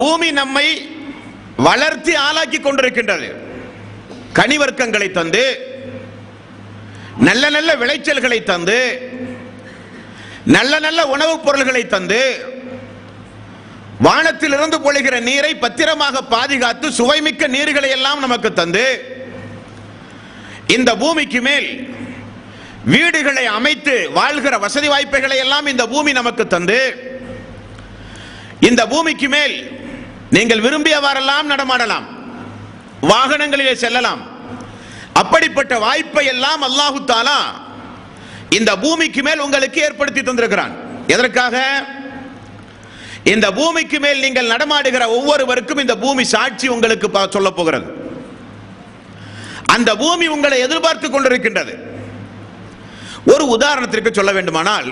பூமி நம்மை வளர்த்தி ஆளாக்கி கொண்டிருக்கின்றது. கனிவர்க்கங்களை தந்து நல்ல நல்ல விளைச்சல்களை தந்து நல்ல நல்ல உணவுப் பொருள்களை தந்து வானத்திலிருந்து பொழுகிற நீரை பத்திரமாக பாதுகாத்து சுவைமிக்க நீர்களை எல்லாம் நமக்கு தந்து இந்த பூமிக்கு மேல் வீடுகளை அமைத்து வாழ்கிற வசதி வாய்ப்புகளை எல்லாம் இந்த பூமி நமக்கு தந்து இந்த பூமிக்கு மேல் நீங்கள் விரும்பியவாறெல்லாம் நடமாடலாம். வாகனங்களிலே செல்லலாம். அப்படிப்பட்ட வாய்ப்பை எல்லாம் அல்லாஹு தாலா இந்த பூமிக்கு மேல் உங்களுக்கு ஏற்படுத்தி தந்திருக்கிறான். எதற்காக? இந்த பூமிக்கு மேல் நீங்கள் நடமாடுகிற ஒவ்வொருவருக்கும் இந்த பூமி சாட்சி உங்களுக்கு சொல்ல சொல்லப் போகிறது. அந்த பூமி உங்களை எதிர்பார்த்து கொண்டிருக்கின்றது. ஒரு உதாரணத்திற்கு சொல்ல வேண்டுமானால்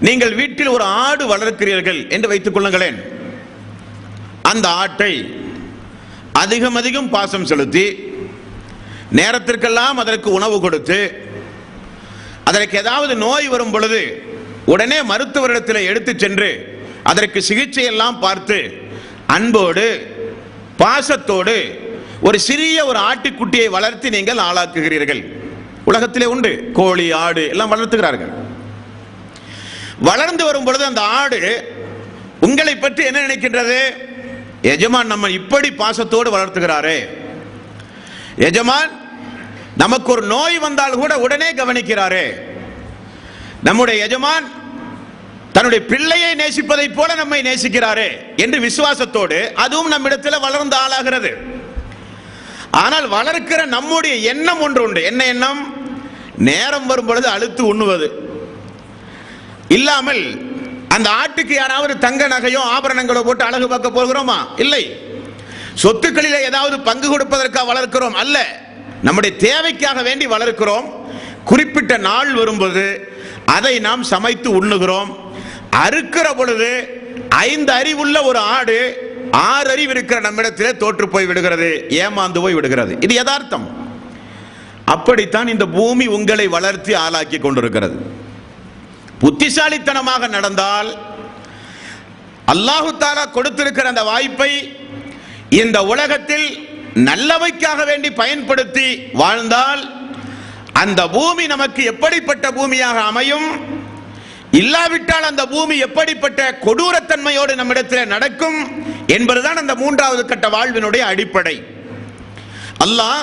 நீங்கள் வீட்டில் ஒரு ஆடு வளர்க்கிறீர்கள் என்று வைத்துக் கொள்ளுங்களேன். அந்த ஆட்டை அதிகம் அதிகம் பாசம் செலுத்தி நேரத்திற்கெல்லாம் அதற்கு உணவு கொடுத்து அதற்கு ஏதாவது நோய் வரும் பொழுது உடனே மருத்துவரிடத்தில் எடுத்து சென்று அதற்கு சிகிச்சை எல்லாம் பார்த்து அன்போடு பாசத்தோடு ஒரு சிறிய ஒரு ஆட்டுக்குட்டியை வளர்த்து நீங்கள் ஆளாக்குகிறீர்கள். உலகத்திலே உண்டு. கோழி ஆடு எல்லாம் வளர்த்துகிறார்கள். வளர்ந்து வரும் பொழுது அந்த ஆடு உங்களை பற்றி என்ன நினைக்கின்றது? எஜமான் நம்ம இப்படி பாசத்தோடு வளர்த்துகிறாரே. எஜமான் நமக்கு ஒரு நோய் வந்தால் கூட உடனே கவனிக்கிறாரே. நம்முடைய எஜமான் தன்னுடைய பிள்ளையை நேசிப்பதைப் போல நம்மை நேசிக்கிறாரே என்று விசுவாசத்தோடு அதுவும் நம்மிடத்தில் வளர்ந்து ஆளாகிறது. ஆனால் வளர்க்கிற நம்முடைய எண்ணம் ஒன்று உண்டு. என்ன எண்ணம்? நேரம் வரும் பொழுது அழுத்து உண்ணுவது. இல்லாமல் அந்த ஆட்டுக்கு யாராவது தங்க நகையோ ஆபரணங்களோ போட்டு அழகு பார்க்க போகிறோமா? இல்லை. சொத்துக்களில் ஏதாவது பங்கு கொடுப்பதற்காக வளர்க்கிறோம்? அல்ல. நம்முடைய தேவைக்காக வேண்டி வளர்க்கிறோம். குறிப்பிட்ட நாள் வரும்போது அதை நாம் சமைத்து உண்ணுகிறோம். அறுக்கிற பொழுது ஐந்து அறிவுள்ள ஒரு ஆடு ஆறு அறிவு இருக்கிற நம்மிடத்திலே தோற்று போய் விடுகிறது. ஏமாந்து போய் விடுகிறது. இது யதார்த்தம். அப்படித்தான் இந்த பூமி உங்களை வளர்த்தி ஆளாக்கி கொண்டிருக்கிறது. புத்திசாலித்தனமாக நடந்தால் அல்லாஹு தாலா கொடுத்திருக்கிற அந்த வாய்ப்பை இந்த உலகத்தில் நல்லவைக்காக வேண்டி பயன்படுத்தி வாழ்ந்தால் அந்த பூமி நமக்கு எப்படிப்பட்ட பூமியாக அமையும்? இல்லாவிட்டால் அந்த பூமி எப்படிப்பட்ட கொடூரத்தன்மையோடு நம்மிடத்தில் நடக்கும்? என்பதுதான் அந்த மூன்றாவது கட்ட வாழ்வினுடைய அடிப்படை. அல்லாஹ்